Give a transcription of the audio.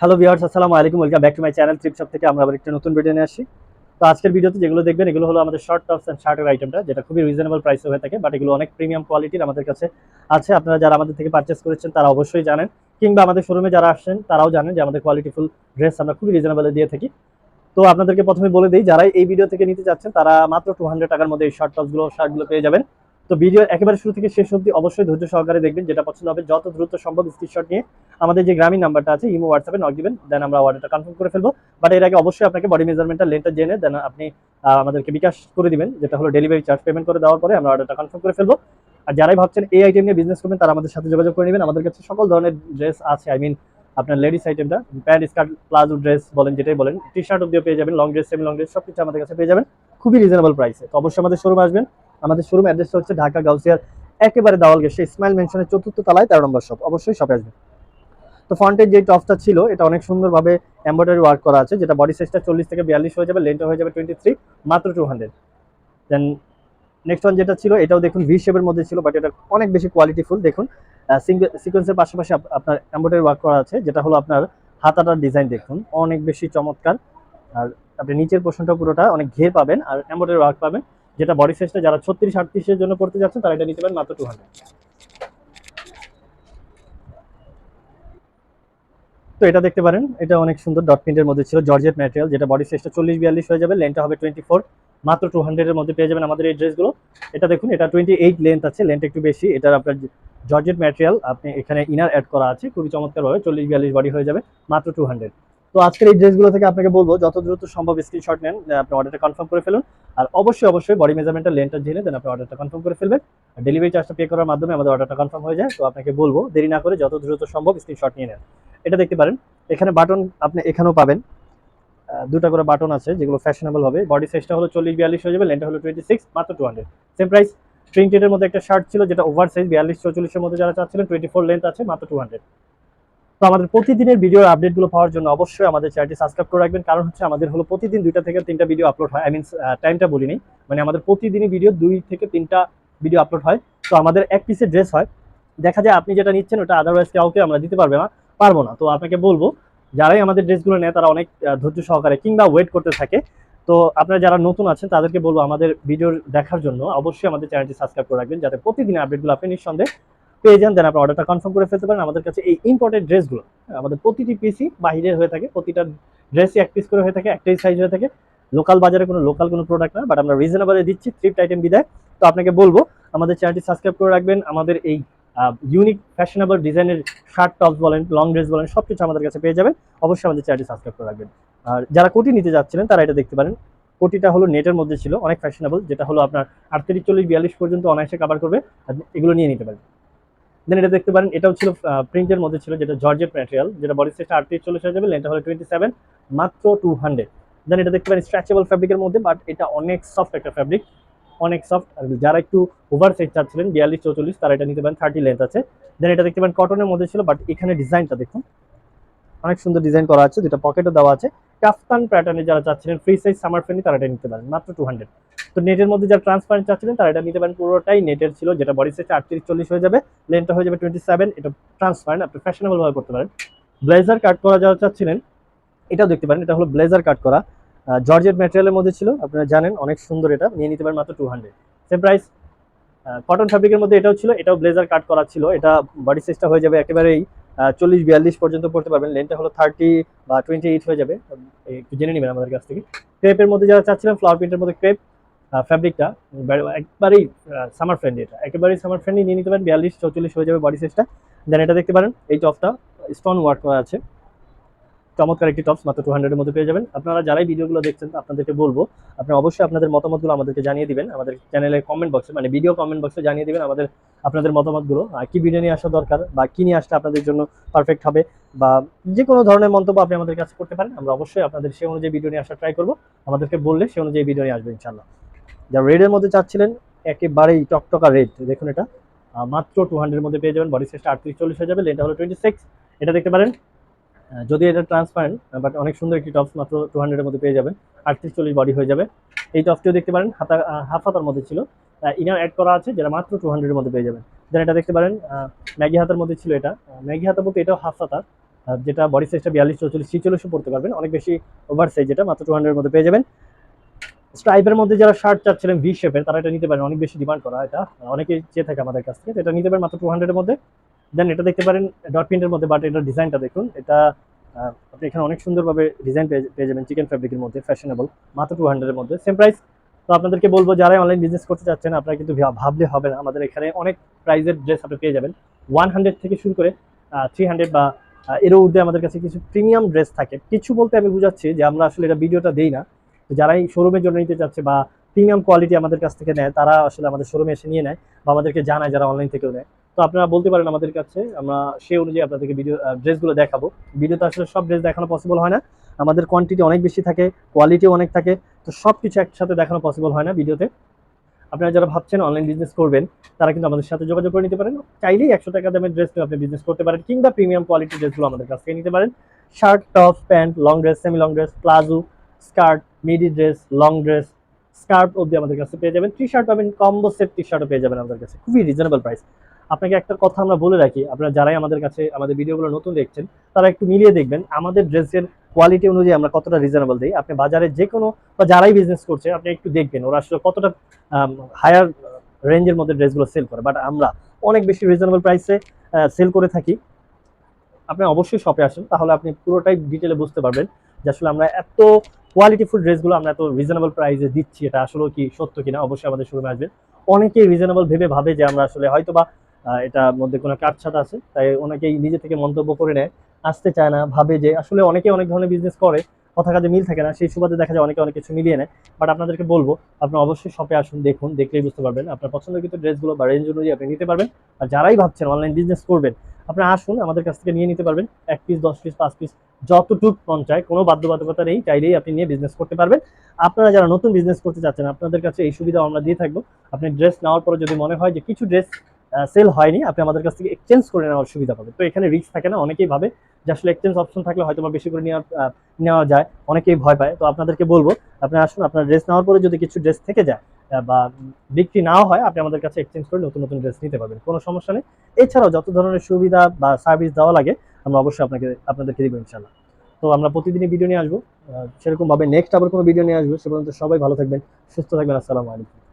Hello viewers আসসালামু আলাইকুম। Welcome back to my channel trip shop থেকে আমরা আবার একটা নতুন ভিডিও নিয়ে আসি তো আজকের ভিডিওতে যেগুলো দেখবেন, এগুলো হলো আমাদের শর্ট টপস অ্যান্ড শার্টের আইটেমটা যেটা খুবই রিজনেবল প্রাইসে হয়ে থাকে বাট এগুলো অনেক প্রিমিয়াম কোয়ালিটির আমাদের কাছে আছে। আপনারা যারা আমাদের থেকে পারচেস করেছেন, তারা অবশ্যই জানেন। কিংবা আমাদের শোরুমে যারা আসছেন, তারাও জানেন যে আমাদের কোয়ালিটিফুল ড্রেস আমরা খুবই রিজনেবলে দিয়ে থাকি। তো আপনাদেরকে প্রথমে বলে দিই, যারা এই ভিডিও থেকে নিতে চাচ্ছেন তারা মাত্র টু হান্ড্রেড টাকার মধ্যে এই শর্ট টপসগুলো শার্টগুলো পেয়ে যাবেন। তো ভিডিওর একেবারে শুরু থেকে শেষ অবধি অবশ্যই ধৈর্য সহকারে দেখবেন, যেটা পছন্দ হবে। যত দ্রুত সম্ভব স্ক্রিনশট নিয়ে আমাদের যে গ্রামীণ নাম্বারটা আছে, ইমো হোয়াটসঅ্যাপে নক দিবেন দেন আমরা অর্ডারটা কনফার্ম করে ফেলব। বাট এর আগে অবশ্যই আপনাকে বডি মেজারমেন্টটা লেনটা জেনে দেন আপনি আমাদেরকে বিকাশ করে দিবেন, যেটা হলো ডেলিভারি চার্জ পেমেন্ট করে দেওয়ার পরে আমরা অর্ডারটা কনফার্ম করে ফেলব। আর যারাই ভাবছেন এই আইটেম নিয়ে বিজনেস করবেন, তারা আমাদের সাথে যোগাযোগ করে নেবেন। আমাদের কাছে সকল ধরনের ড্রেস আছে আই মিন আপনার লেডিস আইটেমটা প্যান্ট স্কার্ট প্লাজো ড্রেস বলেন, যেটাই বলেন টি শার্ট অব্দিও পেয়ে যাবেন long dress semi long dress সব কিছু আমাদের কাছে পেয়ে যাবেন। খুবই রিজনেবল প্রাইসে তো অবশ্যই আমাদের শোরুম আসবেন। আমাদের শোরুম অ্যাড্রেসটা হচ্ছে ঢাকা গাউসিয়ার, একেবারে দাওয়াল গেছে ইসমাইল মেনশনের চতুর্থ তলায় তেরো নম্বর শপ অবশ্যই শপে আসবেন। তো ফ্রন্টের যে টপটা ছিল, এটা অনেক সুন্দরভাবে এমব্রয়ডারি ওয়ার্ক করা আছে, যেটা বডি সাইজটা চল্লিশ থেকে বিয়াল্লিশ হয়ে যাবে লেন্থটা হয়ে যাবে টোয়েন্টি থ্রি মাত্র two hundred then next one যেটা ছিল, এটাও দেখুন ভি শেপের মধ্যে ছিল বাট এটা অনেক বেশি কোয়ালিটিফুল দেখুন সিকোয়েন্সের পাশাপাশি আপনার এমব্রয়ডারি ওয়ার্ক করা আছে, যেটা হলো আপনার হাতাটার ডিজাইন দেখুন, অনেক বেশি চমৎকার। আর আপনি নিচের পোর্শনটা পুরোটা অনেক ঘের পাবেন, আর এমব্রয়ডারি ওয়ার্ক পাবেন। যেটা বডি সাইজটা যারা ছত্রিশ আটত্রিশের জন্য পড়তে যাচ্ছেন, তারা এটা নিতে পারেন মাত্র টু হান্ড্রেড তো এটা দেখতে পারেন, এটা অনেক সুন্দর ডট প্রিন্টের মধ্যে ছিল জর্জেট ম্যাটেরিয়াল যেটা বডি সাইজটা চল্লিশ, বিয়াল্লিশ হয়ে যাবে লেন্থটা হবে টোয়েন্টি ফোর মাত্র টু হান্ড্রেডের মধ্যে পেয়ে যাবেন আমাদের এই ড্রেসগুলো। এটা দেখুন, এটা টোয়েন্টি এইট লেন্থ আছে লেন্থ একটু বেশি, এটার আপনার জর্জেট ম্যাটেরিয়াল আপনি এখানে ইনার অ্যাড করা আছে, খুবই চমৎকারভাবে, চল্লিশ, বিয়াল্লিশ বডি হয়ে যাবে, মাত্র টু হান্ড্রেড তো আজকের এই ড্রেসগুলো থেকে আপনাকে বলব, যত দ্রুত সম্ভব স্ক্রিনশট নেন আপনি অর্ডারটা কনফার্ম করে ফেলুন। আর অবশ্যই অবশ্যই বডি মেজারমেন্টের লেন্থটা জেনে দেন আপনি অর্ডারটা কনফার্ম করে ফেলবেন। আর ডেলিভারি চার্জটা পে করার মাধ্যমে আমাদের অর্ডারটা কনফার্ম হয়ে যায়। তো আপনাকে বলব, দেরি না করে যত দ্রুত সম্ভব স্ক্রিনশট নিয়ে নেন। এটা দেখতে পারেন, এখানে বাটন আপনি এখানেও পাবেন। দুটা করে বাটন আছে, যেগুলো ফ্যাশনেবল হবে। বডি সাইজটা হলো চল্লিশ, বিয়াল্লিশ হয়ে যাবে লেন্থটা হলো টোয়েন্টি সিক্স মাত্র টু হান্ড্রেড সেম প্রাইস প্রিন্টেডের মধ্যে একটা শার্ট ছিল, যেটা ওভার সাইজ বিয়াল্লিশ, চৌচল্লিশের মধ্যে যারা চাচ্ছিলেন টোয়েন্টি ফোর লেন্থ আছে, মাত্র টু হান্ড্রেড তো আমাদের প্রতিদিনের ভিডিওর আপডেটগুলো পাওয়ার জন্য অবশ্যই আমাদের চ্যানেলটি সাবস্ক্রাইব করে রাখবেন। কারণ হচ্ছে আমাদের হলো প্রতিদিন দুইটা থেকে তিনটা ভিডিও আপলোড হয়। আই মিন টাইমটা বলিনি। মানে আমাদের প্রতিদিনই ভিডিও দুই থেকে তিনটা ভিডিও আপলোড হয়। তো আমাদের এক পিসের ড্রেস হয়। দেখা যায় আপনি যেটা নিচ্ছেন ওটা আদারওয়াইজ কাউকে আমরা দিতে পারবে না, পারব না। তো আপনাকে বলব, যারাই আমাদের ড্রেসগুলো নেয়, তারা অনেক ধৈর্য সহকারে কিংবা ওয়েট করতে থাকে। তো আপনারা যারা নতুন আছেন, তাদেরকে বলব আমাদের ভিডিও দেখার জন্য অবশ্যই আমাদের চ্যানেলটি সাবস্ক্রাইব করে রাখবেন, যাতে প্রতিদিন আপডেটগুলো আপনি নিঃসন্দেহে পেয়ে যান দেন আপনি অর্ডারটা কনফার্ম করে ফেলতে পারেন। আমাদের কাছে এই ইম্পর্টেন্ট ড্রেসগুলো আমাদের প্রতিটি পিসই বাহিরের হয়ে থাকে, প্রতিটা ড্রেসই এক পিস করে হয়ে থাকে, একটাই সাইজ হয়ে থাকে। লোকাল বাজারে কোনো লোকাল কোনো প্রোডাক্ট না বাট আমরা রিজনেবলে দিচ্ছি থ্রিফট আইটেম বিদায়। তো আপনাকে বলব, আমাদের চ্যানেলটি সাবস্ক্রাইব করে রাখবেন। আমাদের এই ইউনিক ফ্যাশনেবল ডিজাইনের শার্ট টপস বলেন লং ড্রেস বলেন সব কিছু আমাদের কাছে পেয়ে যাবেন। অবশ্যই আমাদের চ্যানেলটি সাবস্ক্রাইব করে রাখবেন। আর যারা কোটি নিতে যাচ্ছিলেন, তারা এটা দেখতে পারেন। কোটিটা হলো নেটের মধ্যে ছিল, অনেক ফ্যাশনেবল যেটা হলো আপনার আটত্রিশ, চল্লিশ, বিয়াল্লিশ পর্যন্ত অনায়াসে কাভার করবে। এগুলো নিয়ে নিতে পারেন। দেন এটা দেখতে পারেন, এটাও ছিল প্রিন্টের মধ্যে ছিল, যেটা জর্জেট ম্যাটেরিয়াল যেটা বডি সাইজটা আটত্রিশ চল্লিশ হয়ে যাবে লেনটা হলো টোয়েন্টি সেভেন মাত্র টু হান্ড্রেড দেন এটা দেখতে পারেন স্ট্রেচেবল ফ্যাব্রিকের মধ্যে বাট এটা অনেক সফট একটা ফ্যাব্রিক অনেক সফট আর যারা একটু ওভার সাইজ চাচ্ছিলেন, বিয়াল্লিশ, চৌচল্লিশ, তারা এটা নিতে পারেন থার্টি লেন্থ আছে। দেন এটা দেখতে পারেন কটনের মধ্যে ছিল বাট এখানে ডিজাইনটা দেখুন। অনেক সুন্দর ডিজাইন করা আছে, যেটা পকেটও দেওয়া আছে। কাফতান প্যাটার্নে যারা চাচ্ছিলেন ফ্রি সাইজ সামার ফ্রেন্ডলি তারা এটা নিতে পারেন, মাত্র টু হান্ড্রেড তো নেটের মধ্যে যারা ট্রান্সপারেন্ট চাচ্ছিলেন, তারা এটা নিতে পারেন, পুরোটাই নেটের ছিল, যেটা বডি সাইজ আটত্রিশ, চল্লিশ হয়ে যাবে লেন্থটা হয়ে যাবে টোয়েন্টি সেভেন এটা ট্রান্সপারেন্ট আপনি ফ্যাশনেবল ভাবে করতে পারেন। ব্লেজার কাট করা যারা চাচ্ছিলেন, এটাও দেখতে পারেন, এটা হলো ব্লেজার কাট করা। জর্জেট ম্যাটেরিয়ালের মধ্যে ছিল, আপনারা জানেন, অনেক সুন্দর এটা, নিয়ে নিতে পারেন মাত্র two hundred same price cotton ফ্যাব্রিকের মধ্যে এটাও ছিল, এটাও ব্লেজার কাট করা ছিল, এটা বডি সাইজটা হয়ে যাবে একেবারেই চল্লিশ, বিয়াল্লিশ পর্যন্ত পড়তে পারবেন। লেনটা হলো থার্টি বা টোয়েন্টি এইট হয়ে যাবে। একটু জেনে নেবেন আমাদের কাছ থেকে। ক্রেপের মধ্যে যারা চাচ্ছিলেন ফ্লাওয়ার প্রিন্টের মধ্যে ক্রেপ ফ্যাব্রিকটা একবারেই সামার ফ্রেন্ডলি এটা। একেবারেই সামার ফ্রেন্ডলি নিয়ে নিতে পারেন। বিয়াল্লিশ, চৌচল্লিশ হয়ে যাবে বডি সাইজটা দেন এটা দেখতে পারেন, এই টপটা স্টোন ওয়ার্ক করা আছে। চমৎকার একটি টপস মাত্র টু হান্ড্রেডের মধ্যে পেয়ে যাবেন। আপনারা যারাই ভিডিওগুলো দেখছেন, আপনাদেরকে বলব, আপনারা অবশ্যই আপনাদের মতামতগুলো আমাদেরকে জানিয়ে দিবেন। আমাদের চ্যানেলের কমেন্ট বক্সে মানে ভিডিও কমেন্ট বক্সে জানিয়ে দিবেন আমাদের, আপনাদের মতামতগুলো কি ভিডিও নিয়ে আসা দরকার বা কী নিয়ে আসলে আপনাদের জন্য পারফেক্ট হবে বা যে কোনো ধরনের মন্তব্য আপনি আমাদের কাছে করতে পারেন, আমরা অবশ্যই আপনাদের সে অনুযায়ী ভিডিও নিয়ে আসা ট্রাই করব। আমাদেরকে বললে সে অনুযায়ী ভিডিও নিয়ে আসবে ইনশাল্লাহ যা রেডের মধ্যে চাচ্ছিলেন, একেবারেই টকটকা রেড দেখুন এটা। মাত্র টু হান্ড্রেডের মধ্যে পেয়ে যাবেন বডি সাইজটা আটত্রিশ চল্লিশ হয়ে যাবে লেনটা হলো টোয়েন্টি সিক্স এটা দেখতে পারেন যদি এটা ট্রান্সপারেন্ট বাট অনেক সুন্দর একটি টপস মাত্র টু হান্ড্রেডের মধ্যে পেয়ে যাবেন। আটত্রিশ চল্লিশ বডি হয়ে যাবে। এই টপসটিও দেখতে পারেন, হাতা হাফ হাতার মধ্যে ছিল। ইনার অ্যাড করা আছে, যেটা মাত্র টু হান্ড্রেডের মধ্যে পেয়ে যাবেন। দেন এটা দেখতে পারেন ম্যাগি হাতার মধ্যে ছিল এটা। ম্যাগি হাতা বলতে এটাও হাফ হাতা। যেটা বডি সাইজটা বিয়াল্লিশ, চৌচল্লিশ, ছিচল্লিশও পড়তে পারবেন। অনেক বেশি ওভার সাইজ যেটা, মাত্র টু হান্ড্রেডের মধ্যে পেয়ে যাবেন। স্ট্রাইপের মধ্যে যারা শার্ট চাচ্ছিলেন ভি শেপের তারা এটা নিতে পারেন। অনেক বেশি ডিমান্ড করা এটা। অনেকেই চেয়ে থাকে আমাদের কাছ থেকে। এটা নিতে পারেন মাত্র টু হান্ড্রেডের মধ্যে। দেন এটা দেখতে পারেন ডট প্রিন্টের মধ্যে বাট এটার ডিজাইনটা দেখুন। এটা আপনি এখানে অনেক সুন্দরভাবে ডিজাইন পেয়ে যাবেন চিকেন ফ্যাব্রিকের মধ্যে ফ্যাশনেবল মাত্র টু হান্ড্রেডের মধ্যে। সেম প্রাইস তো আপনাদেরকে বলব যারা অনলাইন বিজনেস করতে চাচ্ছেন, আপনারা কিন্তু ভাবলে হবে না। আমাদের এখানে অনেক প্রাইজের ড্রেস আপনি পেয়ে যাবেন। ওয়ান হান্ড্রেড থেকে শুরু করে থ্রি হান্ড্রেড বা এরও ঊর্ধ্বে আমাদের কাছে কিছু প্রিমিয়াম ড্রেস থাকে। কিছু বলতে আমি বুঝাচ্ছি যে আমরা আসলে এটা ভিডিওটা দেই না। যারাই শোরুমের জন্য নিতে চাচ্ছে বা প্রিমিয়াম কোয়ালিটি আমাদের কাছ থেকে নেয়, তারা আসলে আমাদের শোরুমে এসে নিয়ে নেয় বা আমাদেরকে জানায় যারা অনলাইন থেকেও নেয়। তো আপনারা বলতে পারেন আমাদের কাছে, আমরা সেই অনুযায়ী আপনাদেরকে ভিডিও ড্রেসগুলো দেখাবো। ভিডিওতে আসলে সব ড্রেস দেখানো পসিবল হয় না। আমাদের কোয়ান্টিটি অনেক বেশি থাকে কোয়ালিটিও অনেক থাকে, তো সব কিছু একসাথে দেখানো পসিবল হয় না ভিডিওতে আপনারা যারা ভাবছেন অনলাইন বিজনেস করবেন, তারা কিন্তু আমাদের সাথে যোগাযোগ করে নিতে পারেন। চাইলেই একশো টাকা দামের ড্রেস নিয়ে আপনি বিজনেস করতে পারেন, কিংবা প্রিমিয়াম কোয়ালিটির ড্রেসগুলো আমাদের কাছ থেকে নিতে পারেন। Shirt top pant long dress semi long dress palazzo skirt midi dress long dress skirt অবধি আমাদের কাছে পেয়ে যাবেন। টি শার্ট পাবেন কম্বো সেট টি শার্টও পেয়ে যাবেন আমাদের কাছে। খুবই রিজনেবল প্রাইস আপনাকে একটা কথা আমরা বলে রাখি, আপনারা যারাই আমাদের কাছে আমাদের ভিডিওগুলো নতুন দেখছেন, তারা একটু মিলিয়ে দেখবেন, আমাদের ড্রেসের কোয়ালিটি অনুযায়ী আমরা কতটা রিজনেবল দিই। আপনি বাজারে যে কোনো বা যারাই বিজনেস করছে, আপনি একটু দেখবেন, ওরা আসলে কতটা হায়ার রেঞ্জের মধ্যে ড্রেসগুলো সেল করে। বাট আমরা অনেক বেশি রিজনেবল প্রাইসে সেল করে থাকি। আপনি অবশ্যই শপে আসেন, তাহলে আপনি পুরোটাই ডিটেলে বুঝতে পারবেন যে আসলে আমরা এত কোয়ালিটিফুল ড্রেসগুলো আমরা এত রিজনেবল প্রাইসে দিচ্ছি, এটা আসলে কি সত্য কিনা? অবশ্যই আমাদের শোরুমে আসবেন। অনেকেই রিজনেবল ভেবে ভাবে যে আমরা আসলে হয়তো বা এটার মধ্যে কোনো কাটছাট আছে। তাই অনেকেই নিজে থেকে মন্তব্য করে নেয়। আসতে চায় না, ভাবে যে আসলে অনেকে অনেক ধরনের বিজনেস করে, কথা কাজে মিল থাকে না, সেই সুবাদে দেখা যায় অনেকে অনেক কিছু মিলিয়ে নেয়। বাট আপনাদেরকে বলব আপনি অবশ্যই শপে আসুন, দেখুন, দেখলেই বুঝতে পারবেন আপনার পছন্দকৃত ড্রেসগুলো বা রেঞ্জ অনুযায়ী আপনি নিতে পারবেন। আর যারাই ভাবছেন অনলাইন বিজনেস করবেন আপনি আসুন, আমাদের কাছ থেকে নিয়ে নিতে পারবেন। এক পিস দশ পিস পাঁচ পিস যতটুক মন চায়, কোনো বাধ্যবাধকতা নেই, চাইলেই আপনি নিয়ে বিজনেস করতে পারবেন। আপনারা যারা নতুন বিজনেস করতে চাচ্ছেন, আপনাদের কাছে এই সুবিধা আমরা দিয়ে থাকব। আপনি ড্রেস নেওয়ার পরে যদি মনে হয় যে কিছু ড্রেস সেল হয়নি আপনি আমাদের কাছ থেকে এক্সচেঞ্জ করে নেওয়ার সুবিধা পাবেন। তো এখানে রিস্ক থাকে না অনেকেই ভাবে যে আসলে এক্সচেঞ্জ অপশন থাকলে হয়তো বা বেশি করে নেওয়া নেওয়া যায় অনেকেই ভয় পায়। তো আপনাদেরকে বলব আপনি আসুন আপনার ড্রেস নেওয়ার পরে যদি কিছু ড্রেস থেকে যায় বা বিক্রি নাও হয় আপনি আমাদের কাছে এক্সচেঞ্জ করে নতুন নতুন ড্রেস নিতে পারবেন কোনো সমস্যা নেই। এছাড়াও যত ধরনের সুবিধা বা সার্ভিস দেওয়া লাগে আমরা অবশ্যই আপনাকে আপনাদেরকে দিব ইনশাল্লাহ তো আমরা প্রতিদিনই ভিডিও নিয়ে আসব। আহ, সেরকম নেক্সট আবার কোনো ভিডিও নিয়ে আসব। সে পর্যন্ত সবাই ভালো থাকবেন সুস্থ থাকবেন আসসালামু আলাইকুম।